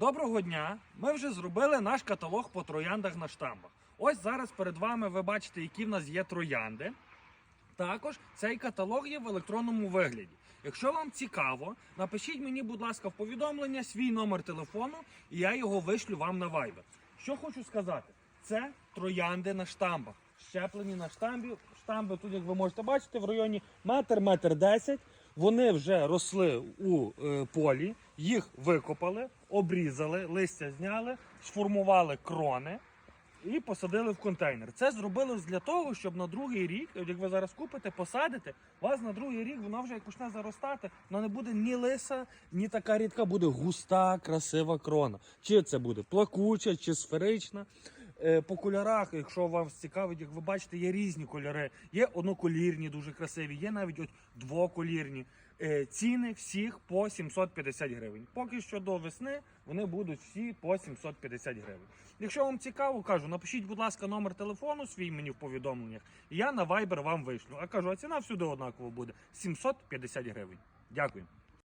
Доброго дня! Ми вже зробили наш каталог по трояндах на штамбах. Ось зараз перед вами ви бачите, які в нас є троянди. Також цей каталог є в електронному вигляді. Якщо вам цікаво, напишіть мені, будь ласка, в повідомлення свій номер телефону, і я його вишлю вам на Viber. Що хочу сказати, це троянди на штамбах. Щеплені на штамбі. Штамби тут, як ви можете бачити, в районі метр, метр десять. Вони вже росли у е, полі, їх викопали, обрізали, листя зняли, сформували крони і посадили в контейнер. Це зробили для того, щоб на другий рік, як ви зараз купите, посадите, вас на другий рік вона вже як почне заростати, вона не буде ні лиса, ні така рідка, буде густа, красива крона. Чи це буде плакуча, чи сферична. Е, По кольорах, якщо вам цікавить, як ви бачите, є різні кольори. Є одноколірні, дуже красиві, є навіть от двоколірні. Е, Ціни всіх по 750 гривень. Поки що до весни вони будуть всі по 750 гривень. Якщо вам цікаво, кажу, напишіть, будь ласка, номер телефону свій мені в повідомленнях, і я на Viber вам вишлю. А кажу, а ціна всюди однакова буде 750 гривень. Дякую.